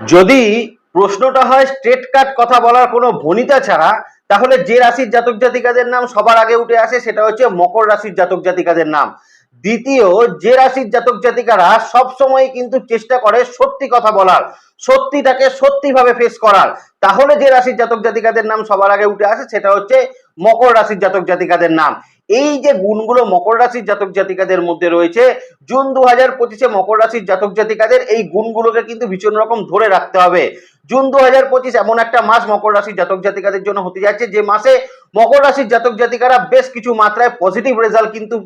যদি প্রশ্নটা হয় স্ট্রেট কাট কথা বলার কোনো ভনিতা ছাড়া, তাহলে যে রাশির জাতক জাতিকাদের নাম সবার আগে উঠে আসে সেটা হচ্ছে মকর রাশির জাতক জাতিকাদের নাম। দ্বিতীয়, যে রাশির জাতক জাতিকারা সব সময় কিন্তু চেষ্টা করে সত্যি কথা বলার, সত্যিটাকে সত্যিভাবে ফেস করার। তাহলে যে রাশির জাতক জাতিকাদের নাম সবার আগে উঠে আসে সেটা হচ্ছে মকর রাশির জাতক জাতিকাদের নাম। এই যে গুণগুলো মকর রাশির জাতক জাতিকাদের মধ্যে রয়েছে, জুন দু হাজার পঁচিশে মকর রাশির জাতক জাতিকাদের এই গুণগুলোকে কিন্তু ভীষণ রকম ধরে রাখতে হবে। জুন দু হাজার পঁচিশ এমন একটা মাস মকর রাশির জাতক জাতিকাদের জন্য হতে যাচ্ছে, যে মাসে মকর রাশির জাতক জাতিকারা বেশ কিছু মাত্রায় পজিটিভ রেজাল্ট কিন্তু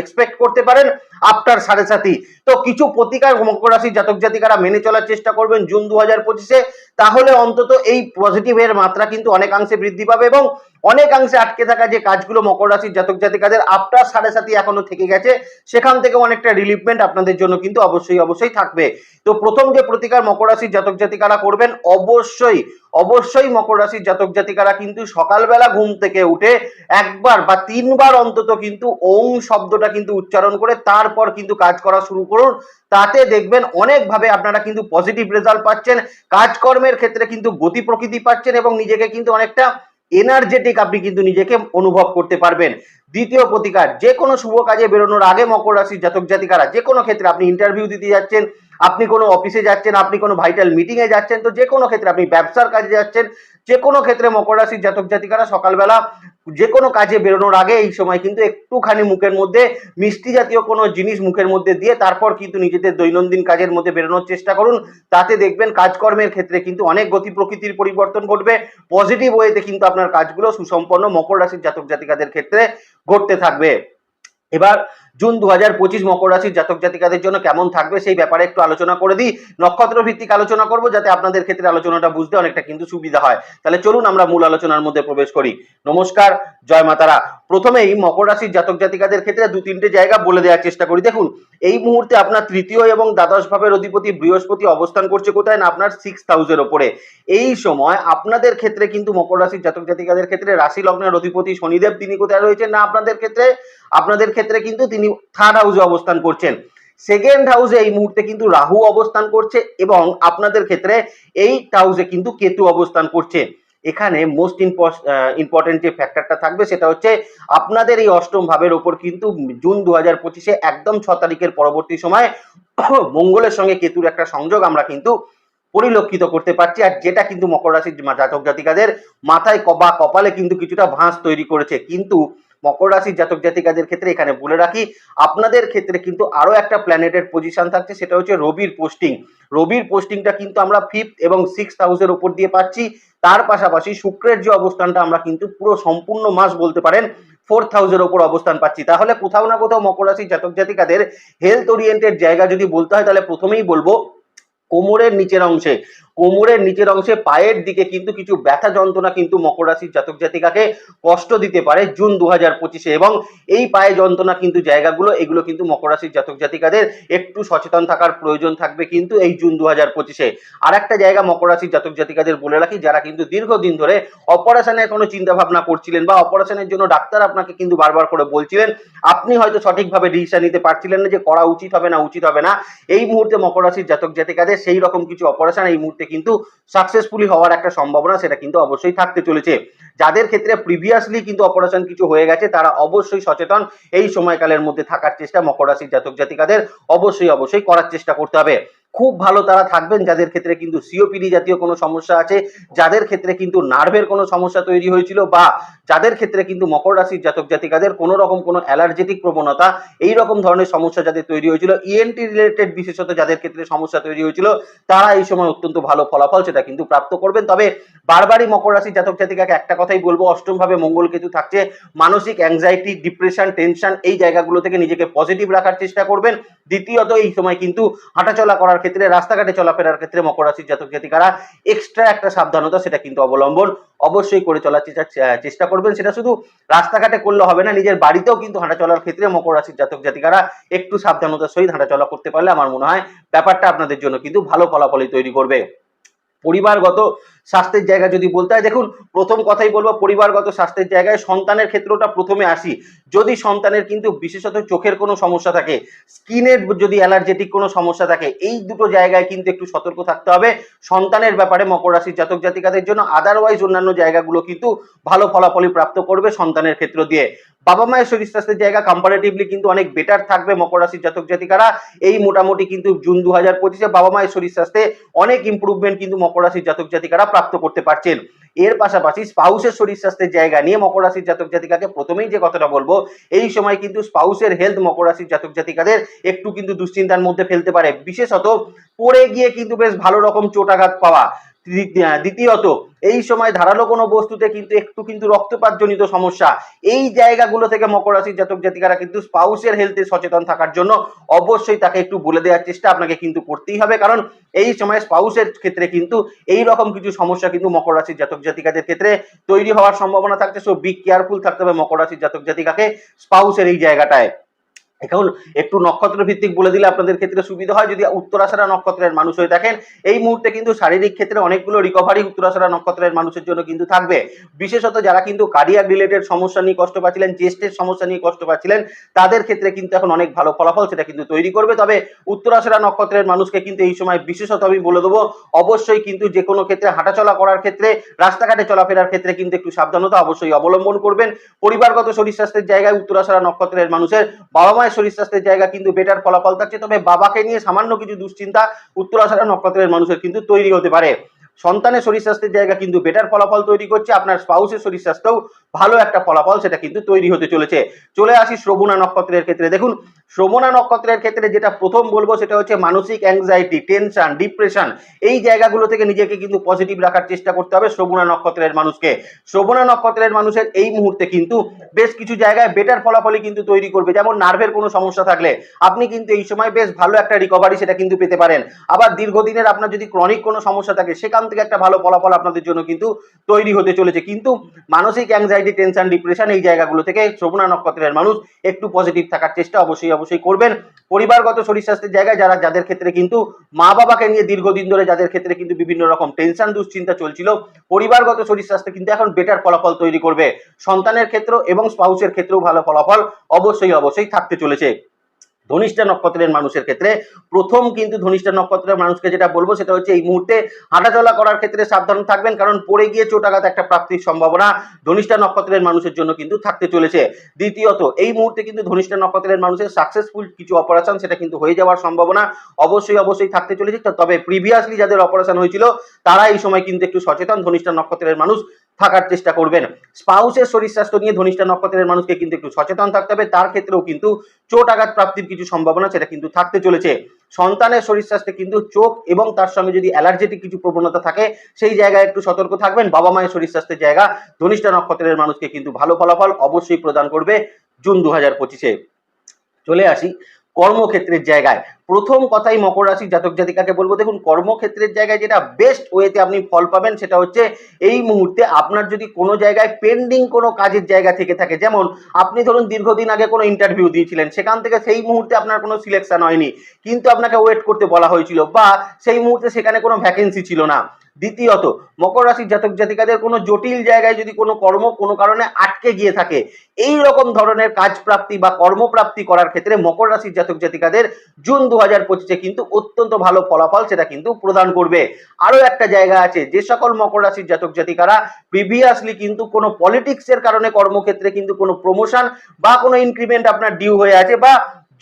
এক্সপেক্ট করতে পারেন আফটার সাড়ে সাথী তো কিছু প্রতিকার মকর রাশির জাতক জাতিকারা মেনে চলার চেষ্টা করবেন জুন দু হাজার পঁচিশে। তাহলে অন্তত এই পজিটিভের মাত্রা কিন্তু অনেকাংশে বৃদ্ধি পাবে এবং অনেকাংশে আটকে থাকা যে কাজগুলো মকর রাশির জাতক জাতিকাদের আফটার সাড়ে সাথী এখনও থেকে গেছে, সেখান থেকে অনেকটা রিলিফমেন্ট আপনাদের জন্য কিন্তু অবশ্যই অবশ্যই থাকবে। তো প্রথম যে প্রতিকার মকর রাশির জাতক জাতিকারা করবেন, অবশ্যই অবশ্যই মকর রাশির জাতক জাতিকারা কিন্তু সকালবেলা ঘুম থেকে উঠে একবার বা তিনবার অন্তত কিন্তু ওং শব্দটা কিন্তু উচ্চারণ করে তারপর কিন্তু কাজ করা শুরু করুন। তাতে দেখবেন অনেকভাবে আপনারা কিন্তু পজিটিভ রেজাল্ট পাচ্ছেন। কাজকর্মের ক্ষেত্রে কিন্তু গতি প্রকৃতি পাচ্ছেন এবং নিজেকে কিন্তু অনেকটা এনার্জেটিক আপনি কিন্তু নিজেকে অনুভব করতে পারবেন। দ্বিতীয় প্রতিকার যে কোনো শুভ কাজে বেরোনোর আগে মকর রাশির জাতক জাতিকারা যে কোনো ক্ষেত্রে আপনি ইন্টারভিউ দিতে যাচ্ছেন আপনি কোনো অফিসে যাচ্ছেন, আপনি কোনো ভাইটাল মিটিং এ যাচ্ছেন, তো যে কোনো ক্ষেত্রে আপনি ব্যবসার কাজে যাচ্ছেন, যে কোনো ক্ষেত্রে মকর রাশির জাতক জাতিকারা সকালবেলা যে কোনো কাজে বেরোনোর আগে এই সময় কিন্তু একটুখানি মুখের মধ্যে, মিষ্টি জাতীয় কোনো জিনিস মুখের মধ্যে দিয়ে তারপর কিন্তু নিজেদের দৈনন্দিন কাজের মধ্যে বেরোনোর চেষ্টা করুন। তাতে দেখবেন কাজকর্মের ক্ষেত্রে কিন্তু অনেক গতি প্রকৃতির পরিবর্তন ঘটবে। পজিটিভ ওয়েতে কিন্তু আপনার কাজগুলো সুসম্পন্ন মকর রাশির জাতক জাতিকাদের ক্ষেত্রে ঘটতে থাকবে। এবার জুন দু হাজার পঁচিশ মকর রাশির জাতক জাতিকাদের জন্য কেমন থাকবে সেই ব্যাপারে একটু আলোচনা করে দিই। নক্ষত্র ভিত্তিক আলোচনা করব যাতে আপনাদের ক্ষেত্রে আলোচনাটা বুঝতে অনেকটা কিন্তু সুবিধা হয়। তাহলে চলুন আমরা মূল আলোচনার মধ্যে প্রবেশ করি। নমস্কার, জয় মাতারা। প্রথমেই মকর রাশির জাতক জাতিকাদের ক্ষেত্রে দু তিনটে জায়গা বলে দেওয়ার চেষ্টা করি। দেখুন, এই মুহূর্তে আপনার তৃতীয় এবং দ্বাদশ ভাবের অধিপতি বৃহস্পতি অবস্থান করছে কোথায়? না, আপনার সিক্স হাউসের ওপরে। এই সময় আপনাদের ক্ষেত্রে কিন্তু মকর রাশির জাতক জাতিকাদের ক্ষেত্রে রাশি লগ্নের অধিপতি শনিদেব তিনি কোথায় রয়েছেন? না, আপনাদের ক্ষেত্রে আপনাদের ক্ষেত্রে কিন্তু তিনি থার্ড হাউসে অবস্থান করছেন। সেকেন্ড হাউসে এই মুহূর্তে কিন্তু রাহু অবস্থান করছে এবং আপনাদের ক্ষেত্রে এই হাউসে কিন্তু কেতু অবস্থান করছে। এখানে মোস্ট ইম্পর্টেন্ট যে ফ্যাক্টরটা থাকবে সেটা হচ্ছে আপনাদের এই অষ্টম ভাবের ওপর কিন্তু জুন দু হাজার পঁচিশে একদম ছ তারিখের পরবর্তী সময় মঙ্গলের সঙ্গে কেতুর একটা সংযোগ আমরা কিন্তু পরিলক্ষিত করতে পারছি আর যেটা কিন্তু মকর রাশির জাতক জাতিকাদের মাথায় বা কপালে কিন্তু কিছুটা ভাঁজ তৈরি করেছে। কিন্তু মকর রাশির জাতক জাতিকাদের ক্ষেত্রে এখানে বলে রাখি, আপনাদের ক্ষেত্রে কিন্তু আরও একটা প্ল্যানেটের পজিশন থাকছে, সেটা হচ্ছে রবির পোস্টিং রবির পোস্টিংটা কিন্তু আমরা ফিফথ এবং সিক্স হাউসের উপর দিয়ে পাচ্ছি। তার পাশাপাশি শুক্রের যে অবস্থানটা আমরা কিন্তু পুরো সম্পূর্ণ মাস বলতে পারেন ফোর্থ হাউসের ওপর অবস্থান পাচ্ছি। তাহলে কোথাও না কোথাও মকর রাশির জাতক জাতিকাদের হেলথ ওরিয়েন্টেড জায়গা যদি বলতে হয়, তাহলে প্রথমেই বলব কোমরের নিচের অংশে, কোমরের নিচের অংশে পায়ের দিকে কিন্তু কিছু ব্যথা যন্ত্রণা কিন্তু মকর রাশির জাতক জাতিকাকে কষ্ট দিতে পারে জুন দু হাজার পঁচিশে এবং এই পায়ে যন্ত্রণা কিন্তু জায়গাগুলো, এগুলো কিন্তু মকর রাশির জাতক জাতিকাদের একটু সচেতন থাকার প্রয়োজন থাকবে কিন্তু এই জুন দু হাজার পঁচিশে। আর একটা জায়গা মকর রাশির জাতক জাতিকাদের বলে রাখি, যারা কিন্তু দীর্ঘদিন ধরে অপারেশনের কোনো চিন্তা ভাবনা করছিলেন বা অপারেশনের জন্য ডাক্তার আপনাকে কিন্তু বারবার করে বলছিলেন, আপনি হয়তো সঠিকভাবে ডিসিশন নিতে পারছিলেন না যে করা উচিত হবে না, উচিত হবে না। এই মুহূর্তে মকর রাশির জাতক জাতিকাদের সেই রকম কিছু অপারেশন এই মুহূর্তে কিন্তু সাকসেসফুলি হওয়ার একটা সম্ভাবনা সেটা কিন্তু অবশ্যই থাকতে চলেছে। যাদের ক্ষেত্রে প্রিভিয়াসলি কিন্তু অপারেশন কিছু হয়ে গেছে, তারা অবশ্যই সচেতন। এই সময়কালের মধ্যে থাকার চেষ্টা মকর রাশির জাতক জাতিকাদের অবশ্যই অবশ্যই করার চেষ্টা করতে হবে। খুব ভালো তারা থাকবেন, যাদের ক্ষেত্রে কিন্তু সিওপিডি জাতীয় কোনো সমস্যা আছে, যাদের ক্ষেত্রে কিন্তু নার্ভের কোনো সমস্যা তৈরি হয়েছিল বা যাদের ক্ষেত্রে কিন্তু মকর রাশির জাতক জাতিকাদের কোনো রকম কোনো অ্যালার্জেটিক প্রবণতা, এই রকম ধরনের সমস্যা যাদের তৈরি হয়েছিল ইএনটি রিলেটেড বিশেষত যাদের ক্ষেত্রে সমস্যা তৈরি হয়েছিল, তারা এই সময় অত্যন্ত ভালো ফলাফল সেটা কিন্তু প্রাপ্ত করবেন। তবে বারবারই মকর রাশির জাতক জাতিকাকে একটা কথাই বলব অষ্টম ভাবে মঙ্গল কেতু থাকছে, মানসিক অ্যাংজাইটি ডিপ্রেশন টেনশন এই জায়গাগুলো থেকে নিজেকে পজিটিভ রাখার চেষ্টা করবেন। দ্বিতীয়ত এই সময় কিন্তু হাঁটাচলা করার ক্ষেত্রে, রাস্তাঘাটে চলাফেরার ক্ষেত্রে মকর রাশির জাতক জাতিকারা এক্সট্রা একটা সাবধানতা সেটা কিন্তু অবলম্বন অবশ্যই করে চলার চেষ্টা- করবেন। সেটা শুধু রাস্তাঘাটে করলে হবে না, নিজের বাড়িতেও কিন্তু হাঁটা চলার ক্ষেত্রে মকর রাশির জাতক জাতিকারা একটু সাবধানতার সহিত হাঁটাচলা করতে পারলে আমার মনে হয় ব্যাপারটা আপনাদের জন্য কিন্তু ভালো ফলাফলই তৈরি করবে। পরিবারগত স্বাস্থ্যের জায়গা যদি বলতে হয়, দেখুন, প্রথম কথাই বলব, পরিবারগত স্বাস্থ্যের জায়গায় সন্তানের ক্ষেত্রটা প্রথমে আসি। যদি সন্তানের কিন্তু বিশেষত চোখের কোনো সমস্যা থাকে, স্কিনের যদি অ্যালার্জেটিক কোনো সমস্যা থাকে, এই দুটো জায়গায় কিন্তু একটু সতর্ক থাকতে হবে। সন্তানের ব্যাপারে মকর রাশির জাতক জাতিকাদের জন্য আদারওয়াইজ অন্যান্য জায়গাগুলো কিন্তু ভালো ফলাফলই প্রাপ্ত করবে সন্তানের ক্ষেত্র দিয়ে। বাবা মায়ের শরীর স্বাস্থ্যের জায়গা কম্পারেটিভলি কিন্তু অনেক বেটার থাকবে মকর রাশির জাতক জাতিকারা। এই মোটামুটি কিন্তু জুন দু হাজার পঁচিশে বাবা মায়ের শরীর স্বাস্থ্যে অনেক ইম্প্রুভমেন্ট কিন্তু মকর রাশির জাতক জাতিকারা প্রাপ্ত করতে পারছেন। এর পাশাপাশি স্পাউসের শরীর স্বাস্থ্যের জায়গা নিয়ে মকর রাশির জাতক জাতিকাকে প্রথমেই যে কথাটা বলব, এই সময় কিন্তু স্পাউসের হেলথ মকর রাশির জাতক জাতিকাদের একটু কিন্তু দুশ্চিন্তার মধ্যে ফেলতে পারে। বিশেষত পড়ে গিয়ে কিন্তু বেশ ভালো রকম চোটাঘাত পাওয়া। দ্বিতীয়ত, এই সময় ধারালো কোনো বস্তুতে কিন্তু একটু কিন্তু রক্তপাত জনিত সমস্যা। এই জায়গাগুলো থেকে মকর রাশির জাতক জাতিকারা কিন্তু স্পাউসের হেলথে সচেতন থাকার জন্য অবশ্যই তাকে একটু বলে দেওয়ার চেষ্টা আপনাকে কিন্তু করতেই হবে, কারণ এই সময় স্পাউসের ক্ষেত্রে কিন্তু এই রকম কিছু সমস্যা কিন্তু মকর রাশির জাতক জাতিকাদের ক্ষেত্রে তৈরি হওয়ার সম্ভাবনা থাকছে। সো বি কেয়ারফুল থাকতে হবে মকর রাশির জাতক জাতিকাকে স্পাউসের এই জায়গাটায়। এখন একটু নক্ষত্র ভিত্তিক বলে দিলে আপনাদের ক্ষেত্রে সুবিধা হয়। যদি উত্তরাষাঢ়া নক্ষত্রের মানুষ হয়ে থাকেন, এই মুহূর্তে কিন্তু শারীরিক ক্ষেত্রে অনেকগুলো রিকভারি উত্তরাষাঢ়া নক্ষত্রের মানুষের জন্য কিন্তু থাকবে। বিশেষত যারা কিন্তু কার্ডিয়াক রিলেটেড সমস্যা নিয়ে কষ্ট পাচ্ছিলেন চেস্টের সমস্যা নিয়ে কষ্ট পাচ্ছিলেন, তাদের ক্ষেত্রে কিন্তু এখন অনেক ভালো ফলাফল সেটা কিন্তু তৈরি করবে। তবে উত্তরাষাঢ়া নক্ষত্রের মানুষকে কিন্তু এই সময় বিশেষত আমি বলে দেবো, অবশ্যই কিন্তু যে কোনো ক্ষেত্রে হাঁটাচলা করার ক্ষেত্রে, রাস্তাঘাটে চলাফেরার ক্ষেত্রে কিন্তু একটু সাবধানতা অবশ্যই অবলম্বন করবেন। পরিবারগত শরীর স্বাস্থ্যের জায়গায় উত্তরাষাঢ়া নক্ষত্রের মানুষের বাবা মায়ের শরীর স্বাস্থ্যের জায়গা কিন্তু বেটার ফলাফল থাকছে। তবে বাবাকে নিয়ে সামান্য কিছু দুশ্চিন্তা উত্তরাষাঢ়া নক্ষত্রের মানুষের কিন্তু তৈরি হতে পারে। সন্তানের শরীর স্বাস্থ্যের জায়গা কিন্তু বেটার ফলাফল তৈরি করছে। আপনার স্পাউসের শরীর স্বাস্থ্যও ভালো একটা ফলাফল সেটা কিন্তু তৈরি হতে চলেছে। চলে আসি শ্রবণা নক্ষত্রের ক্ষেত্রে। দেখুন শ্রবণা নক্ষত্রের ক্ষেত্রে যেটা প্রথম বলব সেটা হচ্ছে মানসিক অ্যাংজাইটি টেনশন ডিপ্রেশন এই জায়গাগুলো থেকে নিজেকে কিন্তু পজিটিভ রাখার চেষ্টা করতে হবে শ্রবণা নক্ষত্রের মানুষকে। শ্রবণা নক্ষত্রের মানুষের এই মুহূর্তে কিন্তু বেশ কিছু জায়গায় বেটার ফলাফলই কিন্তু তৈরি করবে। যেমন নার্ভের কোনো সমস্যা থাকলে আপনি কিন্তু এই সময় বেশ ভালো একটা রিকভারি সেটা কিন্তু পেতে পারেন। আবার দীর্ঘদিনের আপনার যদি ক্রনিক কোনো সমস্যা থাকে, সেখান থেকে একটা ভালো ফলাফল আপনাদের জন্য কিন্তু তৈরি হতে চলেছে। কিন্তু মানসিক অ্যাংজাইটি টেনশন ডিপ্রেশন এই জায়গাগুলো থেকে শ্রবণা নক্ষত্রের মানুষ একটু পজিটিভ থাকার চেষ্টা অবশ্যই অবশ্যই করবেন। পরিবারগত শরীর স্বাস্থ্যের জায়গায় যারা, যাদের ক্ষেত্রে কিন্তু মা বাবাকে নিয়ে দীর্ঘদিন ধরে যাদের ক্ষেত্রে কিন্তু বিভিন্ন রকম টেনশন দুশ্চিন্তা চলছিল, পরিবারগত শরীর স্বাস্থ্য কিন্তু এখন বেটার ফলাফল তৈরি করবে। সন্তানের ক্ষেত্র এবং স্পাউসের ক্ষেত্রেও ভালো ফলাফল অবশ্যই অবশ্যই থাকতে চলেছে। ধনিষ্ঠা নক্ষত্রের মানুষের ক্ষেত্রে, প্রথম কিন্তু ধনিষ্ঠা নক্ষত্রের মানুষকে যেটা বলব সেটা হচ্ছে এই মুহূর্তে হাঁটাচলা করার ক্ষেত্রে সাবধান থাকবেন, কারণ পড়ে গিয়ে চোটাঘাত একটা প্রাপ্তির সম্ভাবনা ধনিষ্ঠা নক্ষত্রের মানুষের জন্য কিন্তু থাকতে চলেছে। দ্বিতীয়ত, এই মুহূর্তে কিন্তু ধনিষ্ঠা নক্ষত্রের মানুষের সাকসেসফুল কিছু অপারেশন সেটা কিন্তু হয়ে যাওয়ার সম্ভাবনা অবশ্যই অবশ্যই থাকতে চলেছে। তবে প্রিভিয়াসলি যাদের অপারেশন হয়েছিল, তারা এই সময় কিন্তু একটু সচেতন। ধনিষ্ঠা নক্ষত্রের মানুষ থাকার চেষ্টা করবেন। স্পাউসের শরীর স্বাস্থ্য নিয়ে ধনিষ্ঠা নক্ষত্রের মানুষকে কিন্তু একটু সচেতন থাকতে হবে। তার ক্ষেত্রেও কিন্তু চোট আঘাত প্রাপ্তির কিছু সম্ভাবনা সেটা কিন্তু থাকতে চলেছে। সন্তানের শরীর স্বাস্থ্যে কিন্তু চোখ এবং তার সঙ্গে যদি অ্যালার্জেটিক কিছু প্রবণতা থাকে, সেই জায়গায় একটু সতর্ক থাকবেন। বাবা মায়ের শরীর স্বাস্থ্যের জায়গা ধনিষ্ঠা নক্ষত্রের মানুষকে কিন্তু ভালো ফলাফল অবশ্যই প্রদান করবে জুন দু হাজার পঁচিশে। চলে আসি কর্মক্ষেত্রের জায়গায়। প্রথম কথাই মকর রাশির জাতক জাতিকাকে বলব। দেখুন, কর্মক্ষেত্রের জায়গায় যেটা বেস্ট ওয়েতে আপনি ফল পাবেন সেটা হচ্ছে এই মুহূর্তে আপনার যদি কোনো জায়গায় পেন্ডিং কোনো কাজের জায়গা থেকে থাকে, যেমন আপনি ধরুন দীর্ঘদিন আগে কোনো ইন্টারভিউ দিয়েছিলেন, সেখান থেকে সেই মুহূর্তে আপনার কোনো সিলেকশন হয়নি, কিন্তু আপনাকে ওয়েট করতে বলা হয়েছিল বা সেই মুহূর্তে সেখানে কোনো ভ্যাকেন্সি ছিল না। দ্বিতীয়ত, মকর রাশির জাতক জাতিকাদের কোনো জটিল জায়গায় যদি কোনো কর্ম কোনো কারণে আটকে গিয়ে থাকে, এই রকম ধরনের কাজ প্রাপ্তি বা কর্মপ্রাপ্তি করার ক্ষেত্রে মকর রাশির জাতক জাতিকাদের জুন দু হাজার পঁচিশে কিন্তু অত্যন্ত ভালো ফলাফল সেটা কিন্তু প্রদান করবে। আরও একটা জায়গা আছে, যে সকল মকর রাশির জাতক জাতিকারা প্রিভিয়াসলি কিন্তু কোনো পলিটিক্সের কারণে কর্মক্ষেত্রে কিন্তু কোনো প্রমোশন বা কোনো ইনক্রিমেন্ট আপনার ডিউ হয়ে আছে বা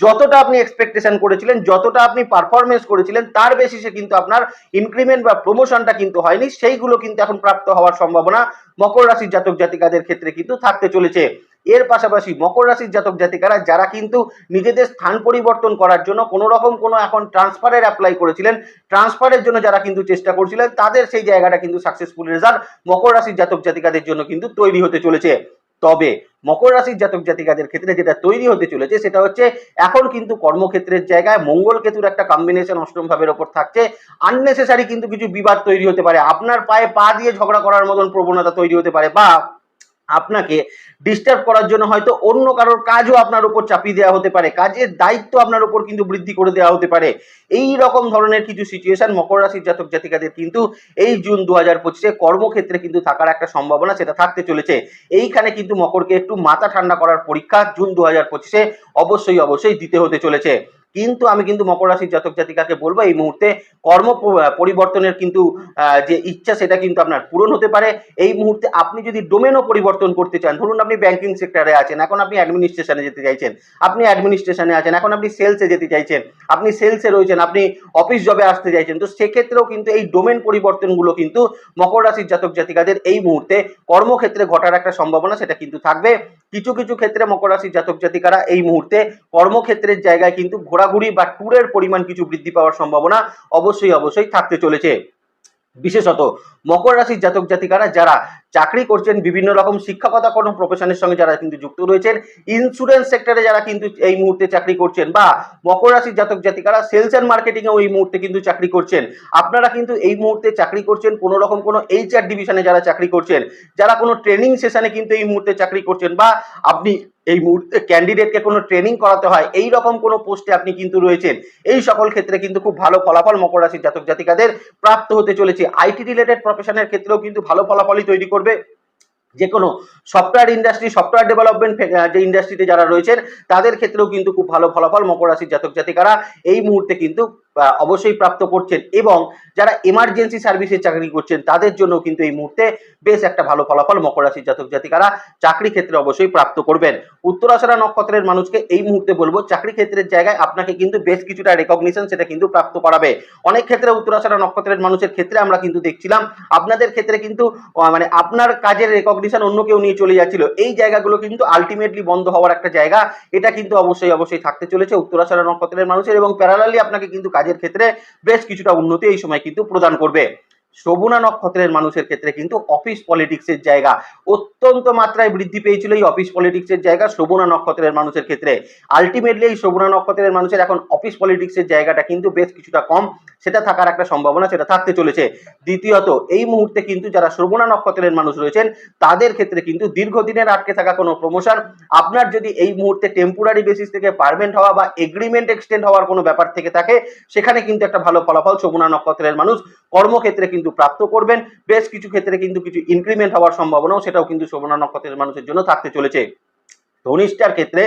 যতটা আপনি এক্সপেকটেশন করেছিলেন, যতটা আপনি পারফরমেন্স করেছিলেন, তার বেসিসে কিন্তু আপনার ইনক্রিমেন্ট বা প্রমোশনটা কিন্তু হয়নি। সেইগুলো কিন্তু এখন প্রাপ্ত হওয়ার সম্ভাবনা মকর রাশির জাতক জাতিকাদের ক্ষেত্রে কিন্তু থাকতে চলেছে। এর পাশাপাশি মকর রাশির জাতক জাতিকারা যারা কিন্তু নিজেদের স্থান পরিবর্তন করার জন্য কোনো রকম কোনো এখন ট্রান্সফারের অ্যাপ্লাই করেছিলেন ট্রান্সফারের জন্য যারা কিন্তু চেষ্টা করছিলেন, তাদের সেই জায়গাটা কিন্তু সাকসেসফুল রেজাল্ট মকর রাশির জাতক জাতিকাদের জন্য কিন্তু তৈরি হতে চলেছে। তবে মকর রাশির জাতক জাতিকাদের ক্ষেত্রে যেটা তৈরি হতে চলেছে সেটা হচ্ছে এখন কিন্তু কর্মক্ষেত্রের জায়গায় মঙ্গল কেতুর একটা কম্বিনেশন অষ্টম ভাবের ওপর থাকছে। আননেসেসারি কিন্তু কিছু বিবাদ তৈরি হতে পারে। আপনার পায়ে পা দিয়ে ঝগড়া করার মতন প্রবণতা তৈরি হতে পারে বা আপনাকে ডিস্টার্ব করার জন্য হয়তো অন্য কারোর কাজও আপনার উপর চাপিয়ে দেওয়া হতে পারে। কাজের দায়িত্ব আপনার উপর কিন্তু বৃদ্ধি করে দেওয়া হতে পারে। এই রকম ধরনের কিছু সিচুয়েশন মকর রাশির জাতক জাতিকাদের কিন্তু এই জুন দু হাজার পঁচিশে কর্মক্ষেত্রে কিন্তু থাকার একটা সম্ভাবনা সেটা থাকতে চলেছে। এইখানে কিন্তু মকরকে একটু মাথা ঠান্ডা করার পরীক্ষা জুন দু হাজার পঁচিশে অবশ্যই অবশ্যই দিতে হতে চলেছে। কিন্তু আমি কিন্তু মকর রাশির জাতক জাতিকাকে বলব, এই মুহূর্তে কর্ম পরিবর্তনের কিন্তু যে ইচ্ছা সেটা কিন্তু আপনার পূরণ হতে পারে। এই মুহূর্তে আপনি যদি ডোমেনও পরিবর্তন করতে চান, ধরুন আপনি ব্যাংকিং সেক্টরে আছেন, এখন আপনি অ্যাডমিনিস্ট্রেশনে যেতে চাইছেন, আপনি অ্যাডমিনিস্ট্রেশনে আছেন, এখন আপনি সেলসে যেতে চাইছেন, আপনি সেলসে রয়েছেন, আপনি অফিস জবে আসতে চাইছেন, তো সেক্ষেত্রেও কিন্তু এই ডোমেন পরিবর্তনগুলো কিন্তু মকর রাশির জাতক জাতিকাদের এই মুহূর্তে কর্মক্ষেত্রে ঘটার একটা সম্ভাবনা সেটা কিন্তু থাকবে। কিছু কিছু ক্ষেত্রে মকর রাশির জাতক জাতিকারা এই মুহূর্তে কর্মক্ষেত্রের জায়গায় কিন্তু ঘোরাঘুরি বা ট্যুরের পরিমাণ কিছু বৃদ্ধি পাওয়ার সম্ভাবনা অবশ্যই অবশ্যই থাকতে চলেছে। বিশেষত মকর রাশির জাতক জাতিকারা যারা চাকরি করছেন, বিভিন্ন রকম শিক্ষকতা কোনো প্রফেশনের সঙ্গে যারা কিন্তু যুক্ত রয়েছেন ইন্স্যুরেন্স সেক্টরে যারা কিন্তু এই মুহূর্তে চাকরি করছেন বা মকর রাশির জাতক জাতিকারা সেলস অ্যান্ড মার্কেটিংয়েও এই মুহূর্তে কিন্তু চাকরি করছেন, আপনারা কিন্তু এই মুহূর্তে চাকরি করছেন, কোনো রকম কোনো এইচআর ডিভিশনে যারা চাকরি করছেন, যারা কোনো ট্রেনিং সেশনে কিন্তু এই মুহূর্তে চাকরি করছেন বা আপনি এই মুহূর্তে ক্যান্ডিডেটকে কোনো ট্রেনিং করাতে হয়, এই রকম কোনো পোস্টে আপনি কিন্তু রয়েছেন। এই সকল ক্ষেত্রে কিন্তু খুব ভালো ফলাফল মকর রাশির জাতক জাতিকাদের প্রাপ্ত হতে চলেছে। আইটি রিলেটেড প্রফেশনের ক্ষেত্রেও কিন্তু ভালো ফলাফলই তৈরি করবে। যে কোনো সফটওয়্যার ইন্ডাস্ট্রি সফটওয়্যার ডেভেলপমেন্ট যে ইন্ডাস্ট্রিতে যারা রয়েছেন, তাদের ক্ষেত্রেও কিন্তু খুব ভালো ফলাফল মকর রাশির জাতক জাতিকারা এই মুহূর্তে কিন্তু অবশ্যই প্রাপ্ত করছেন এবং যারা এমার্জেন্সি সার্ভিসে চাকরি করছেন, তাদের জন্য কিন্তু এই মুহূর্তে বেশ একটা ভালো ফলাফল মকর রাশির জাতক জাতিকারা চাকরি ক্ষেত্রে অবশ্যই প্রাপ্ত করবেন। উত্তরাশারা নক্ষত্রের মানুষকে এই মুহূর্তে বলব, চাকরি ক্ষেত্রের জায়গায় আপনাকে কিন্তু বেশ কিছুটা রেকগনিশন সেটা কিন্তু প্রাপ্ত করাবে। অনেক ক্ষেত্রে উত্তরাশারা নক্ষত্রের মানুষের ক্ষেত্রে আমরা কিন্তু দেখছিলাম, আপনাদের ক্ষেত্রে কিন্তু মানে আপনার কাজের রেকগনিশন অন্য কেউ নিয়ে চলে যাচ্ছিল। এই জায়গাগুলো কিন্তু আলটিমেটলি বন্ধ হওয়ার একটা জায়গা, এটা কিন্তু অবশ্যই অবশ্যই থাকতে চলেছে উত্তরাশারা নক্ষত্রের মানুষের এবং প্যারালালি আপনাকে কিন্তু কাজের ক্ষেত্রে বেশ কিছুটা উন্নতি এই সময় কিন্তু প্রদান করবে। শোভনা নক্ষত্রের মানুষের ক্ষেত্রে কিন্তু অফিস পলিটিক্সের জায়গা অত্যন্ত মাত্রায় বৃদ্ধি পেয়েছিল এই অফিস পলিটিক্সের জায়গা শোভনা নক্ষত্রের মানুষের ক্ষেত্রে। আলটিমেটলি এই শোভনা নক্ষত্রের মানুষের এখন অফিস পলিটিক্সের জায়গাটা কিন্তু বেশ কিছুটা কম, সেটা থাকার একটা সম্ভাবনা সেটা থাকতে চলেছে। দ্বিতীয়ত, এই মুহূর্তে কিন্তু যারা শ্রবণা নক্ষত্রের মানুষ রয়েছেন, তাদের ক্ষেত্রে কিন্তু দীর্ঘদিনের আটকে থাকা কোনো প্রমোশন আপনার যদি এই মুহূর্তে টেম্পোরারি বেসিস থেকে পারমেন্ট হওয়া বা এগ্রিমেন্ট এক্সটেন্ড হওয়ার কোনো ব্যাপার থেকে থাকে, সেখানে কিন্তু একটা ভালো ফলাফল শোভনা নক্ষত্রের মানুষ কর্মক্ষেত্রে কিন্তু প্রাপ্ত করবেন। বেশ কিছু ক্ষেত্রে কিন্তু কিছু ইনক্রিমেন্ট হওয়ার সম্ভাবনাও সেটাও কিন্তু শোভনা নক্ষত্রের মানুষের জন্য থাকতে চলেছে। ধনিষ্ঠার ক্ষেত্রে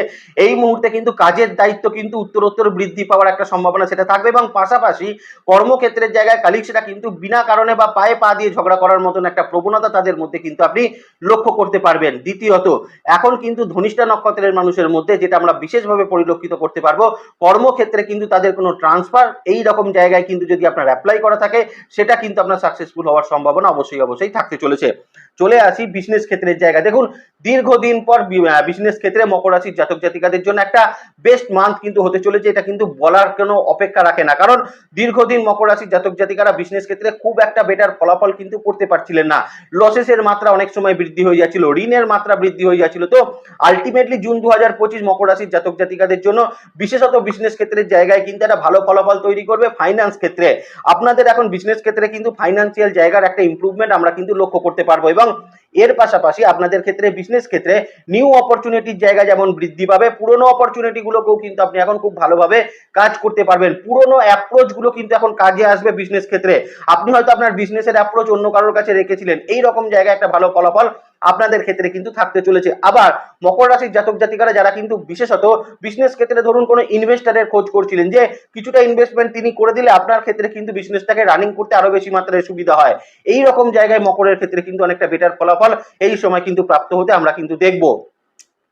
এই মুহূর্তে কিন্তু কাজের দায়িত্ব কিন্তু উত্তরোত্তর বৃদ্ধি পাওয়ার একটা সম্ভাবনা সেটা থাকবে এবং পাশাপাশি কর্মক্ষেত্রের জায়গায় কালিকসেরা কিন্তু বিনা কারণে বা পায়ে পা দিয়ে ঝগড়া করার মতন একটা প্রবণতা তাদের মধ্যে কিন্তু আপনি লক্ষ্য করতে পারবেন। দ্বিতীয়ত, এখন কিন্তু ধনিষ্ঠা নক্ষত্রের মানুষের মধ্যে যেটা আমরা বিশেষভাবে পরিলক্ষিত করতে পারব, কর্মক্ষেত্রে কিন্তু তাদের কোনো ট্রান্সফার এই রকম জায়গায় কিন্তু যদি আপনার অ্যাপ্লাই করা থাকে, সেটা কিন্তু আপনার সাকসেসফুল হওয়ার সম্ভাবনা অবশ্যই অবশ্যই থাকতে চলেছে। চলে আসি বিজনেস ক্ষেত্রের জায়গা দেখুন, দীর্ঘদিন পর বিজনেস ক্ষেত্রে মকর রাশির জাতক জাতিকাদের জন্য একটা বেস্ট মান্থ কিন্তু হতে চলেছে। এটা কিন্তু বলার কোনো অপেক্ষা রাখে না। কারণ দীর্ঘদিন মকর রাশির জাতক জাতিকারা বিজনেস ক্ষেত্রে খুব একটা বেটার ফলাফল কিন্তু করতে পারছিলেন না। লসেসের মাত্রা অনেক সময় বৃদ্ধি হয়ে যাচ্ছিল, ঋণের মাত্রা বৃদ্ধি হয়ে যাচ্ছিল। তো আলটিমেটলি জুন দু হাজার পঁচিশ মকর রাশির জাতক জাতিকাদের জন্য বিশেষত বিজনেস ক্ষেত্রের জায়গায় কিন্তু একটা ভালো ফলাফল তৈরি করবে ফাইন্যান্স ক্ষেত্রে। আপনাদের এখন বিজনেস ক্ষেত্রে কিন্তু ফাইন্যান্সিয়াল জায়গার একটা ইমপ্রুভমেন্ট আমরা কিন্তু লক্ষ্য করতে পারব এবং এর পাশাপাশি আপনাদের ক্ষেত্রে বিজনেস ক্ষেত্রে নিউ অপরচুনিটির জায়গা যেমন বৃদ্ধি পাবে, পুরনো অপরচুনিটি গুলোকেও কিন্তু আপনি এখন খুব ভালোভাবে কাজ করতে পারবেন। পুরনো অ্যাপ্রোচগুলো কিন্তু এখন কাজে আসবে বিজনেস ক্ষেত্রে। আপনি হয়তো আপনার বিজনেসের অ্যাপ্রোচ অন্য কারোর কাছে রেখেছিলেন এই রকম জায়গায় একটা ভালো ফলাফল আপনাদের ক্ষেত্রে কিন্তু থাকতে চলেছে। আবার মকর রাশির জাতক জাতিকারা যারা কিন্তু বিশেষত বিজনেস ক্ষেত্রে ধরুন কোনো ইনভেস্টারের খোঁজ করছিলেন যে কিছুটা ইনভেস্টমেন্ট তিনি করে দিলে আপনার ক্ষেত্রে কিন্তু বিজনেসটাকে রানিং করতে আরও বেশি মাত্রায় সুবিধা হয়। এই রকম জায়গায় মকরের ক্ষেত্রে কিন্তু অনেকটা বেটার ফলাফল এই সময় কিন্তু প্রাপ্ত হতে আমরা কিন্তু দেখব।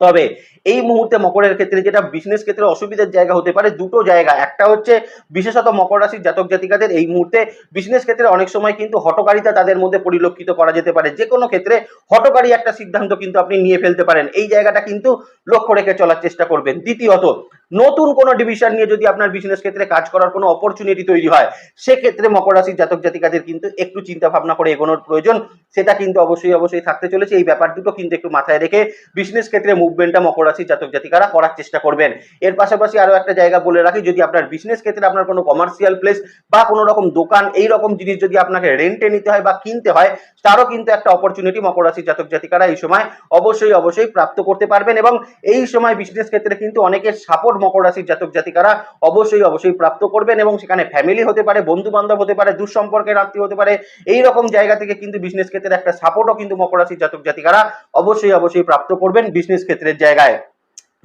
তবে এই মুহূর্তে মকরের ক্ষেত্রে যেটা বিজনেস ক্ষেত্রে অসুবিধার জায়গা হতে পারে, দুটো জায়গা। একটা হচ্ছে বিশেষত মকর রাশির জাতক জাতিকাদের এই মুহূর্তে বিজনেস ক্ষেত্রে অনেক সময় কিন্তু হটকারিতা তাদের মধ্যে পরিলক্ষিত করা যেতে পারে। যে কোনো ক্ষেত্রে হটকারী একটা সিদ্ধান্ত কিন্তু আপনি নিয়ে ফেলতে পারেন। এই জায়গাটা কিন্তু লক্ষ্য রেখে চলার চেষ্টা করবেন। দ্বিতীয়ত, নতুন কোনো ডিভিশন নিয়ে যদি আপনার বিজনেস ক্ষেত্রে কাজ করার কোনো অপরচুনিটি তৈরি হয়, সেক্ষেত্রে মকর রাশির জাতক জাতিকাদের কিন্তু একটু চিন্তা ভাবনা করে এগোনোর প্রয়োজন। সেটা কিন্তু অবশ্যই অবশ্যই থাকতে চলেছে। এই ব্যাপার দুটো কিন্তু একটু মাথায় রেখে বিজনেস ক্ষেত্রে মুভমেন্টটা মকর রাশির জাতক জাতিকারা করার চেষ্টা করবেন। এর পাশাপাশি আরও একটা জায়গা বলে রাখি, যদি আপনার বিজনেস ক্ষেত্রে আপনার কোনো কমার্শিয়াল প্লেস বা কোনো রকম দোকান এই রকম জিনিস যদি আপনাকে রেন্টে নিতে হয় বা কিনতে হয়, তারও কিন্তু একটা অপরচুনিটি মকর রাশির জাতক জাতিকারা এই সময় অবশ্যই অবশ্যই প্রাপ্ত করতে পারবেন এবং এই সময় বিজনেস ক্ষেত্রে কিন্তু অনেকের সাপোর্ট মকর রাশির জাতক জাতিকারা অবশ্যই অবশ্যই প্রাপ্ত করবেন এবং সেখানে ফ্যামিলি হতে পারে বন্ধু বান্ধব হতে পারে, দুঃসম্পর্কের আত্মীয় হতে পারে এই রকম জায়গা থেকে কিন্তু বিজনেস ক্ষেত্রে একটা সাপোর্টও কিন্তু মকর রাশির জাতক জাতিকারা অবশ্যই অবশ্যই প্রাপ্ত করবেন বিজনেস ক্ষেত্রের জায়গায়।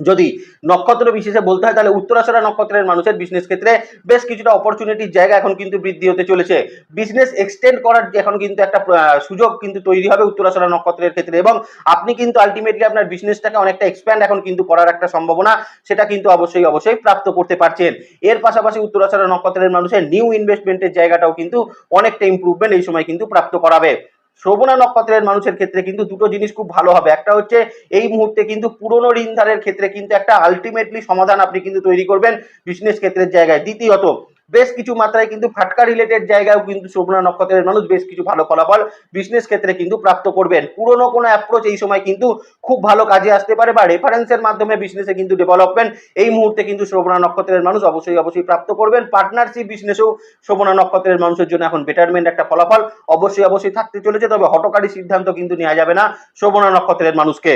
যদি নক্ষত্র বিশেষে বলতে হয়, তাহলে উত্তরাশরা নক্ষত্রের মানুষের বিজনেস ক্ষেত্রে বেশ কিছুটা অপরচুনিটির জায়গা এখন কিন্তু বৃদ্ধি হতে চলেছে। বিজনেস এক্সটেন্ড করার এখন কিন্তু একটা সুযোগ কিন্তু তৈরি হবে উত্তরাশরা নক্ষত্রের ক্ষেত্রে এবং আপনি কিন্তু আলটিমেটলি আপনার বিজনেসটাকে অনেকটা এক্সপ্যান্ড এখন কিন্তু করার একটা সম্ভাবনা, সেটা কিন্তু অবশ্যই অবশ্যই প্রাপ্ত করতে পারছেন। এর পাশাপাশি উত্তরাশরা নক্ষত্রের মানুষের নিউ ইনভেস্টমেন্টের জায়গাটাও কিন্তু অনেকটা ইমপ্রুভমেন্ট এই সময় কিন্তু প্রাপ্ত করাবে। শ্রবণা নক্ষত্রের মানুষের ক্ষেত্রে কিন্তু দুটো জিনিস খুব ভালো হবে। একটা হচ্ছে এই মুহূর্তে কিন্তু পুরনো ঋণধারের ক্ষেত্রে কিন্তু একটা আলটিমেটলি সমাধান আপনি কিন্তু তৈরি করবেন বিজনেস ক্ষেত্রের জায়গায়। দ্বিতীয়ত বেশ কিছু মাত্রায় কিন্তু ফাটকা রিলেটেড জায়গায়ও কিন্তু শ্রবণা নক্ষত্রের মানুষ বেশ কিছু ভালো ফলাফল বিজনেস ক্ষেত্রে কিন্তু প্রাপ্ত করবেন। পুরনো কোনো অ্যাপ্রোচ এই সময় কিন্তু খুব ভালো কাজে আসতে পারে বা রেফারেন্সের মাধ্যমে বিজনেসে কিন্তু ডেভেলপমেন্ট এই মুহূর্তে কিন্তু শ্রবণা নক্ষত্রের মানুষ অবশ্যই অবশ্যই প্রাপ্ত করবেন। পার্টনারশিপ বিজনেসেও শ্রবণা নক্ষত্রের মানুষের জন্য এখন বেটারমেন্ট একটা ফলাফল অবশ্যই অবশ্যই থাকতে চলেছে, তবে হটকারী সিদ্ধান্ত কিন্তু নেওয়া যাবে না শ্রবণা নক্ষত্রের মানুষকে।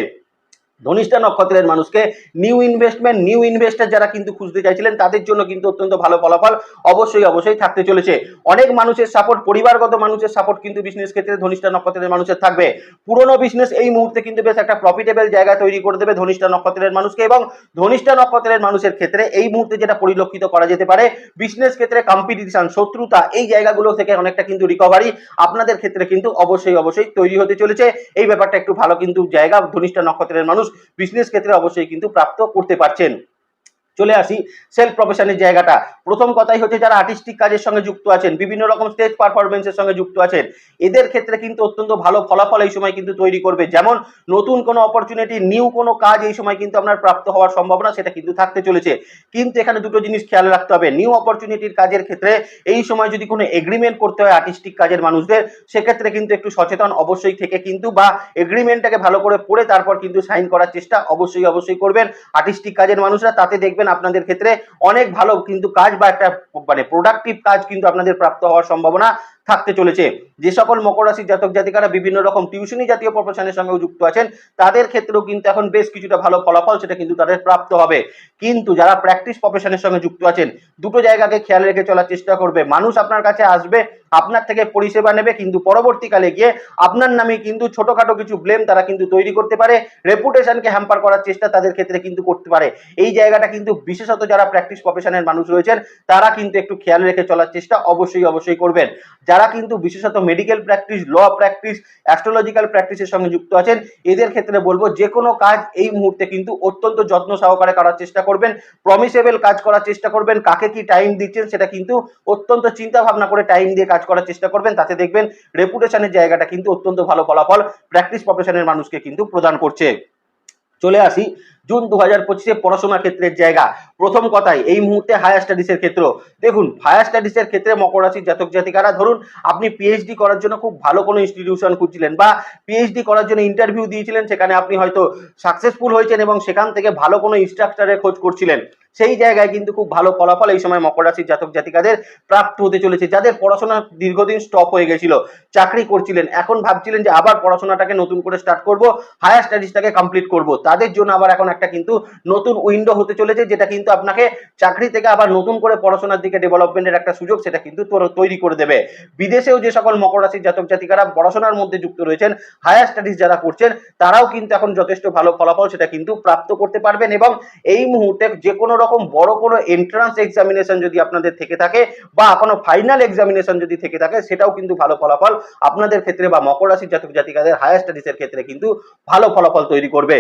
ধনিষ্ঠা নক্ষত্রের মানুষকে নিউ ইনভেস্টমেন্ট নিউ ইনভেস্টার যারা কিন্তু খুঁজতে চাইছিলেন, তাদের জন্য কিন্তু অত্যন্ত ভালো ফলাফল অবশ্যই অবশ্যই থাকতে চলেছে। অনেক মানুষের সাপোর্ট পরিবারগত মানুষের সাপোর্ট কিন্তু বিজনেস ক্ষেত্রে ধনিষ্ঠা নক্ষত্রের মানুষের থাকবে। পুরনো বিজনেস এই মুহূর্তে কিন্তু বেশ একটা প্রফিটেবল জায়গা তৈরি করে দেবে ধনিষ্ঠা নক্ষত্রের মানুষকে এবং ধনিষ্ঠা নক্ষত্রের মানুষের ক্ষেত্রে এই মুহূর্তে যেটা পরিলক্ষিত করা যেতে পারে বিজনেস ক্ষেত্রে কম্পিটিশন শত্রুতা এই জায়গাগুলো থেকে অনেকটা কিন্তু রিকভারি আপনাদের ক্ষেত্রে কিন্তু অবশ্যই অবশ্যই তৈরি হতে চলেছে। এই ব্যাপারটা একটু ভালো কিন্তু জায়গা ধনিষ্ঠা নক্ষত্রের মানুষ বিজনেস ক্ষেত্রে অবশ্যই কিন্তু প্রাপ্ত করতে পারছেন। চলে আসি সেলফ প্রফেশনের জায়গাটা। প্রথম কথাই হচ্ছে যারা আর্টিস্টিক কাজের সঙ্গে যুক্ত আছেন, বিভিন্ন রকম স্টেজ পারফরমেন্সের সঙ্গে যুক্ত আছেন, এদের ক্ষেত্রে কিন্তু অত্যন্ত ভালো ফলাফল এই সময় কিন্তু তৈরি করবে। যেমন নতুন কোনো অপরচুনিটি নিউ কোনো কাজ এই সময় কিন্তু আপনার প্রাপ্ত হওয়ার সম্ভাবনা সেটা কিন্তু থাকতে চলেছে। কিন্তু এখানে দুটো জিনিস খেয়াল রাখতে হবে। নিউ অপরচুনিটির কাজের ক্ষেত্রে এই সময় যদি কোনো এগ্রিমেন্ট করতে হয় আর্টিস্টিক কাজের মানুষদের, সেক্ষেত্রে কিন্তু একটু সচেতন অবশ্যই থেকে কিন্তু বা এগ্রিমেন্টটাকে ভালো করে পড়ে তারপর কিন্তু সাইন করার চেষ্টা অবশ্যই অবশ্যই করবেন। আর্টিস্টিক কাজের মানুষরা তাতে দেখবেন আপনাদের ক্ষেত্রে অনেক ভালো কিন্তু কাজ বা একটা মানে প্রোডাক্টিভ কাজ কিন্তু আপনাদের প্রাপ্ত হওয়ার সম্ভাবনা থাকতে চলেছে। যে সকল মকর রাশির জাতক জাতিকারা বিভিন্ন রকম টিউশনি জাতীয় প্রফেশনের সঙ্গেও যুক্ত আছেন, তাদের ক্ষেত্রেও কিন্তু এখন বেশ কিছুটা ভালো ফলাফল সেটা কিন্তু তাদের প্রাপ্ত হবে। কিন্তু যারা প্র্যাকটিস প্রফেশনের সঙ্গে যুক্ত আছেন, দুটো জায়গাকে খেয়াল রেখে চলার চেষ্টা করবে। মানুষ আপনার কাছে আসবে, আপনার থেকে পরিষেবা নেবে, কিন্তু পরবর্তীকালে গিয়ে আপনার নামে কিন্তু ছোটখাটো কিছু ব্লেম তারা কিন্তু তৈরি করতে পারে রেপুটেশনকে হ্যাম্পার করার চেষ্টা তাদের ক্ষেত্রে কিন্তু করতে পারে। এই জায়গাটা কিন্তু বিশেষত যারা প্র্যাকটিস প্রফেশনের মানুষ রয়েছেন, তারা কিন্তু একটু খেয়াল রেখে চলার চেষ্টা অবশ্যই অবশ্যই করবেন। যারা কিন্তু বিশেষত medical practice law practice astrological প্র্যাকটিসের সঙ্গে যুক্ত আছেন, এদের ক্ষেত্রে বলব যে কোনো কাজ এই মুহূর্তে কিন্তু অত্যন্ত যত্ন সহকারে করার চেষ্টা করবেন প্রমিসেবল কাজ করার চেষ্টা করবেন, কাকে কি টাইম দিচ্ছেন সেটা কিন্তু অত্যন্ত চিন্তা ভাবনা করে টাইম দিয়ে কাজ করার চেষ্টা করবেন, তাতে দেখবেন রেপুটেশনের জায়গাটা কিন্তু অত্যন্ত ভালো ফলাফল প্র্যাকটিস প্রফেশনের মানুষকে কিন্তু প্রদান করছে। চলে আসি জুন দু হাজার পঁচিশে পড়াশোনার ক্ষেত্রের জায়গা। প্রথম কথাই, এই মুহূর্তে হায়ার স্টাডিজের ক্ষেত্র। দেখুন হায়ার স্টাডিজের ক্ষেত্রে মকর রাশির জাতক জাতিকারা, ধরুন, আপনি পিএইচডি করার জন্য খুব ভালো কোনো ইনস্টিটিউশন খুঁজছিলেন বা পিএইচডি করার জন্য ইন্টারভিউ দিয়েছিলেন, সেখানে আপনি হয়তো সাকসেসফুল হয়েছেন এবং সেখান থেকে ভালো কোনো ইনস্ট্রাক্টরের খোঁজ করছিলেন। সেই জায়গায় কিন্তু খুব ভালো ফলাফল এই সময় মকর রাশির জাতক জাতিকাদের প্রাপ্ত হতে চলেছে। যাদের পড়াশোনা দীর্ঘদিন স্টপ হয়ে গেছিল, চাকরি করছিলেন, এখন ভাবছিলেন যে আবার পড়াশোনাটাকে নতুন করে স্টার্ট করব হায়ার স্টাডিজটাকে কমপ্লিট করব। তাদের জন্য আবার এখন একটা কিন্তু নতুন উইন্ডো হতে চলেছে, যেটা কিন্তু আপনাকে চাকরি থেকে আবার নতুন করে পড়াশোনার দিকে ডেভেলপমেন্টের একটা সুযোগ সেটা কিন্তু তৈরি করে দেবে। বিদেশেও যে সকল মকর রাশির জাতক জাতিকারা পড়াশোনার মধ্যে যুক্ত রয়েছেন হায়ার স্টাডিজ যারা করছেন, তারাও কিন্তু এখন যথেষ্ট ভালো ফলাফল সেটা কিন্তু প্রাপ্ত করতে পারবেন এবং এই মুহূর্তে যে কোনো রকম বড় কোনো এন্ট্রান্স এক্সামিনেশন যদি আপনাদের থেকে থাকে বা কোনো ফাইনাল এক্সামিনেশন যদি থেকে থাকে, সেটাও কিন্তু ভালো ফলাফল আপনাদের ক্ষেত্রে বা মকর রাশির জাতক জাতিকাদের হায়ার স্টাডিজের ক্ষেত্রে কিন্তু ভালো ফলাফল তৈরি করবে।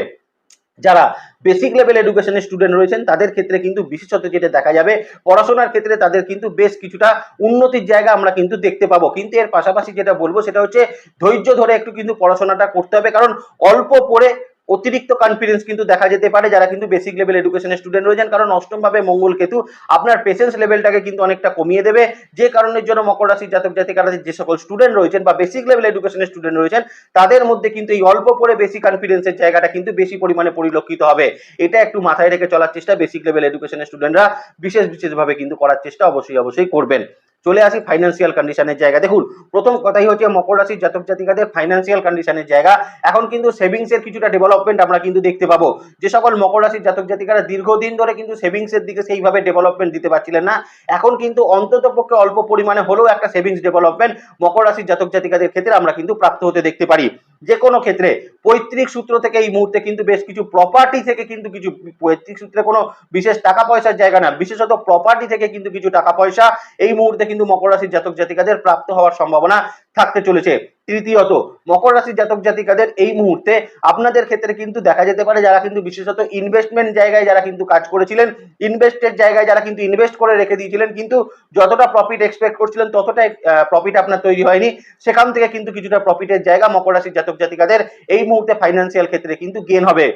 যারা বেসিক লেভেল এডুকেশনের স্টুডেন্ট রয়েছেন, তাদের ক্ষেত্রে কিন্তু বিশেষত যেটা দেখা যাবে, পড়াশোনার ক্ষেত্রে তাদের কিন্তু বেশ কিছুটা উন্নতির জায়গা আমরা কিন্তু দেখতে পাবো। কিন্তু এর পাশাপাশি যেটা বলব, সেটা হচ্ছে ধৈর্য ধরে একটু কিন্তু পড়াশোনাটা করতে হবে, কারণ অল্প পড়ে অতিরিক্ত কনফিডেন্স কিন্তু দেখা যেতে পারে যারা কিন্তু বেসিক লেভেল এডুকেশনের স্টুডেন্ট রয়েছেন। কারণ অষ্টম ভাবে মঙ্গল কেতু আপনার পেশেন্স লেভেলটাকে কিন্তু অনেকটা কমিয়ে দেবে। যে কারণের জন্য মকর রাশির জাতক জাতিকারা যে সকল স্টুডেন্ট রয়েছেন বা বেসিক লেভেল এডুকেশনের স্টুডেন্ট রয়েছেন, তাদের মধ্যে কিন্তু এই অল্প পরে বেশি কনফিডেন্সের জায়গাটা কিন্তু বেশি পরিমাণে পরিলক্ষিত হবে। এটা একটু মাথায় রেখে চলার চেষ্টা বেসিক লেভেল এডুকেশনের স্টুডেন্টরা বিশেষ বিশেষভাবে কিন্তু করার চেষ্টা অবশ্যই অবশ্যই করবেন। চলে আসি ফাইন্যান্সিয়াল কন্ডিশনের জায়গা দেখুন, প্রথম কথাই হচ্ছে মকর রাশির জাতক জাতিকাদের ফাইন্যান্সিয়াল কন্ডিশনের জায়গা। এখন কিন্তু সেভিংস এর কিছুটা ডেভেলপমেন্ট আমরা কিন্তু দেখতে পাবো। যে সকল মকর রাশির জাতক জাতিকারা দীর্ঘদিন ধরে কিন্তু সেভিংস এর দিকে সেইভাবে ডেভেলপমেন্ট দিতে পারছিলেন না। এখন কিন্তু অন্তত পক্ষে অল্প পরিমাণে হলেও একটা সেভিংস ডেভেলপমেন্ট মকর রাশির জাতক জাতিকাদের ক্ষেত্রে আমরা কিন্তু প্রাপ্ত হতে দেখতে পারি। যে কোনো ক্ষেত্রে। পৈতৃক সূত্র থেকে এই মুহূর্তে কিন্তু বেশ কিছু প্রপার্টি থেকে কিন্তু কিছু পৈতৃক সূত্রে কোনো বিশেষ টাকা পয়সার জায়গা না। বিশেষত প্রপার্টি থেকে কিন্তু কিছু টাকা পয়সা এই মুহূর্তে কিন্তু মকর রাশির জাতক জাতিকাদের প্রাপ্ত হওয়ার সম্ভাবনা থাকতে চলেছে। তৃতীয়ত, মকর রাশির জাতক জাতিকাদের এই মুহূর্তে আপনাদের ক্ষেত্রে কিন্তু দেখা যেতে পারে যারা কিন্তু বিশেষত ইনভেস্টমেন্ট জায়গায় যারা কিন্তু কাজ করেছিলেন ইনভেস্টের জায়গায় যারা কিন্তু ইনভেস্ট করে রেখে দিয়েছিলেন, কিন্তু যতটা প্রফিট এক্সপেক্ট করছিলেন ততটাই প্রফিট আপনার তৈরি হয়নি। সেখান থেকে কিন্তু কিছুটা প্রফিটের জায়গা মকর রাশির জাতক জাতিকাদের এই মুহূর্তে ফাইন্যান্সিয়াল ক্ষেত্রে কিন্তু গেন হবে।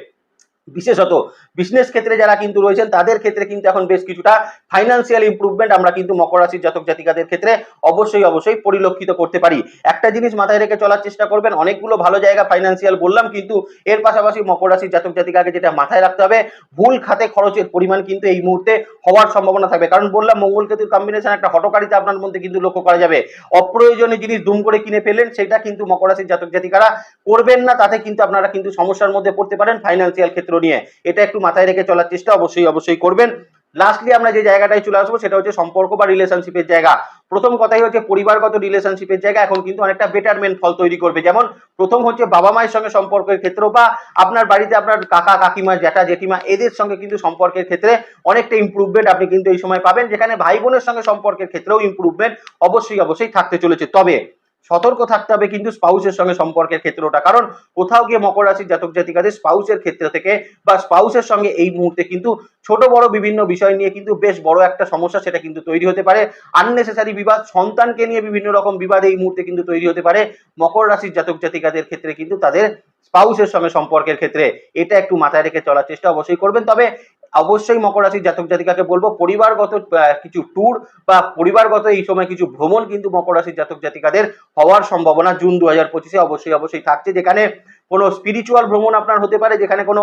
বিশেষত বিজনেস ক্ষেত্রে যারা কিন্তু রয়েছেন, তাদের ক্ষেত্রে কিন্তু এখন বেশ কিছুটা ফাইন্যান্সিয়াল ইমপ্রুভমেন্ট আমরা কিন্তু মকর রাশির জাতক জাতিকাদের ক্ষেত্রে অবশ্যই অবশ্যই পরিলক্ষিত করতে পারি। একটা জিনিস মাথায় রেখে চলার চেষ্টা করবেন, অনেকগুলো ভালো জায়গা ফাইন্যান্সিয়াল বললাম, কিন্তু এর পাশাপাশি মকর রাশির জাতক জাতিকাকে যেটা মাথায় রাখতে হবে, ভুল খাতে খরচের পরিমাণ কিন্তু এই মুহূর্তে হওয়ার সম্ভাবনা থাকবে। কারণ বললাম মঙ্গল কেতুর কম্বিনেশন একটা হটকারিতা আপনার মধ্যে কিন্তু লক্ষ্য করা যাবে। অপ্রয়োজনীয় জিনিস দুম করে কিনে ফেললেন, সেটা কিন্তু মকর রাশির জাতক জাতিকারা করবেন না, তাতে কিন্তু আপনারা কিন্তু সমস্যার মধ্যে পড়তে পারেন ফাইন্যান্সিয়াল ক্ষেত্র নিয়ে। এটা একটু মাথায় রেখে চলার চেষ্টা অবশ্যই অবশ্যই করবেন। লাস্টলি আমরা যে জায়গাটায় চলে আসব, সেটা হচ্ছে সম্পর্ক বা রিলেশনশিপের জায়গা। প্রথম কথাই হচ্ছে পরিবারগত রিলেশনশিপের জায়গা। এখন কিন্তু অনেকটা বেটারমেন্ট ফল তৈরি করবে। যেমন, প্রথম হচ্ছে বাবা মায়ের সঙ্গে সম্পর্কের ক্ষেত্র বা আপনার বাড়িতে আপনার কাকা, কাকিমা, জ্যাঠা, জেঠিমা, এদের সঙ্গে কিন্তু সম্পর্কের ক্ষেত্রে অনেকটা ইম্প্রুভমেন্ট আপনি কিন্তু এই সময় পাবেন, যেখানে ভাই বোনের সঙ্গে সম্পর্কের ক্ষেত্রেও ইম্প্রুভমেন্ট অবশ্যই অবশ্যই থাকতে চলেছে। তবে সতর্ক থাকতে হবে কিন্তু স্পাউসের সঙ্গে সম্পর্কের ক্ষেত্রটা। কারণ কোথাও গিয়ে মকর রাশির জাতক জাতিকাদের স্পাউসের ক্ষেত্র থেকে বা স্পাউসের সঙ্গে এই মুহূর্তে কিন্তু ছোট, বড় বিভিন্ন বিষয় নিয়ে কিন্তু বেশ বড় একটা সমস্যা সেটা কিন্তু তৈরি হতে পারে। আননেসেসারি বিবাদ, সন্তানকে নিয়ে বিভিন্ন রকম বিবাদ এই মুহূর্তে কিন্তু তৈরি হতে পারে। মকর রাশির জাতক জাতিকাদের ক্ষেত্রে কিন্তু তাদের স্পাউসের সঙ্গে সম্পর্কের ক্ষেত্রে এটা একটু মাথায় রেখে চলার চেষ্টা অবশ্যই করবেন। তবে অবশ্যই মকর রাশির জাতক জাতিকাকে বলব, পরিবারগত কিছু ট্যুর বা পরিবারগত এই সময় কিছু ভ্রমণ কিন্তু মকর রাশির জাতক জাতিকাদের হওয়ার সম্ভাবনা জুন দু হাজার পঁচিশে অবশ্যই অবশ্যই থাকছে, যেখানে কোনো স্পিরিচুয়াল ভ্রমণ আপনার হতে পারে, যেখানে কোনো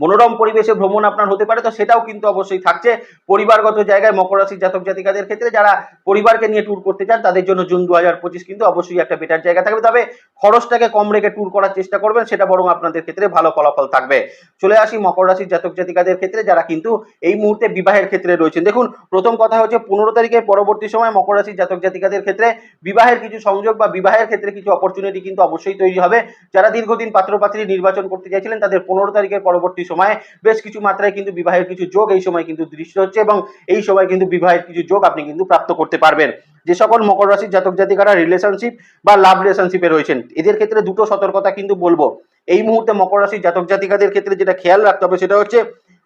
মনোরম পরিবেশে ভ্রমণ আপনার হতে পারে, তো সেটাও কিন্তু অবশ্যই থাকছে। পরিবারগত জায়গায় মকর রাশির জাতক জাতিকাদের ক্ষেত্রে যারা পরিবারকে নিয়ে ট্যুর করতে চান, তাদের জন্য জুন দু হাজার পঁচিশ কিন্তু অবশ্যই একটা বেটার জায়গা থাকবে। তবে খরচটাকে কম রেখে ট্যুর করার চেষ্টা করবেন, সেটা বরং আপনাদের ক্ষেত্রে ভালো ফলাফল থাকবে। চলে আসি মকর রাশির জাতক জাতিকাদের ক্ষেত্রে, যারা কিন্তু এই মুহূর্তে বিবাহের ক্ষেত্রে রয়েছেন। দেখুন, প্রথম কথা হচ্ছে পনেরো তারিখের পরবর্তী সময় মকর রাশির জাতক জাতিকাদের ক্ষেত্রে বিবাহের কিছু সংযোগ বা বিবাহের ক্ষেত্রে কিছু অপরচুনিটি কিন্তু অবশ্যই তৈরি হবে। যারা দীর্ঘদিন পাত্রপাত্রী নির্বাচন করতে চাইছিলেন, তাদের পনেরো তারিখের পরবর্তী সময়ে বেশ কিছু মাত্রায় কিন্তু বিবাহের কিছু যোগ এই সময় কিন্তু দৃশ্য হচ্ছে এবং এই সময় কিন্তু বিবাহের কিছু যোগ আপনি কিন্তু প্রাপ্ত করতে পারবেন। যে সকল মকর রাশির জাতক জাতিকারা রিলেশনশিপ বা লাভ রিলেশনশিপে রয়েছেন, এদের ক্ষেত্রে দুটো সতর্কতা কিন্তু বলব। এই মুহূর্তে মকর রাশির জাতক জাতিকাদের ক্ষেত্রে যেটা খেয়াল রাখতে হবে সেটা হচ্ছে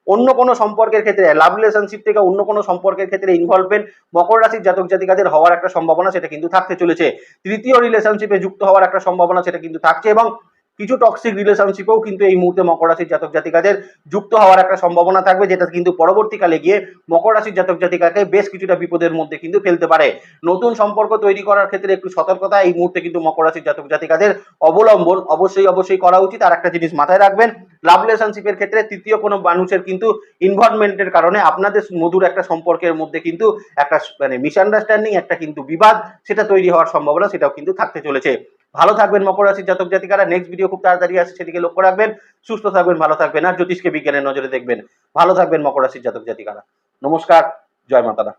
অন্য কোনো সম্পর্কের ক্ষেত্রে লাভ রিলেশনশিপ থেকে অন্য কোনো সম্পর্কের ক্ষেত্রে ইনভলভমেন্ট মকর রাশির জাতক জাতিকাদের হওয়ার একটা সম্ভাবনা সেটা কিন্তু থাকতে চলেছে। তৃতীয় রিলেশনশিপে যুক্ত হওয়ার একটা সম্ভাবনা সেটা কিন্তু থাকছে এবং কিছু টক্সিক রিলেশনশিপেও কিন্তু এই মুহূর্তে মকর রাশির জাতক জাতিকাদের যুক্ত হওয়ার একটা সম্ভাবনা থাকবে, যেটা কিন্তু পরবর্তীকালে গিয়ে মকর রাশির জাতক জাতিকাকে বেশ কিছুটা বিপদের মধ্যে কিন্তু ফেলতে পারে। নতুন সম্পর্ক তৈরি করার ক্ষেত্রে একটু সতর্কতা, এই মুহূর্তে কিন্তু মকর রাশির জাতক জাতিকাদের অবলম্বন অবশ্যই অবশ্যই করা উচিত। আর একটা জিনিস মাথায় রাখবেন লাভ রিলেশনশিপের ক্ষেত্রে তৃতীয় কোনো মানুষের কিন্তু ইনভলভমেন্টের কারণে আপনাদের মধুর একটা সম্পর্কের মধ্যে কিন্তু একটা মানে মিসআন্ডারস্ট্যান্ডিং একটা কিন্তু বিবাদ, সেটা তৈরি হওয়ার সম্ভাবনা সেটাও কিন্তু থাকতে চলেছে। ভালো থাকবেন, মকর রাশির জাতক জাতিকারা। নেক্সট ভিডিও খুব তাড়াতাড়ি আসছে, সেদিকে লক্ষ্য রাখবেন। সুস্থ থাকবেন, ভালো থাকবেন। আর জ্যোতিষকে বিজ্ঞানের নজরে দেখবেন। ভালো থাকবেন, মকর রাশির জাতক জাতিকারা। নমস্কার, জয় মাতারা।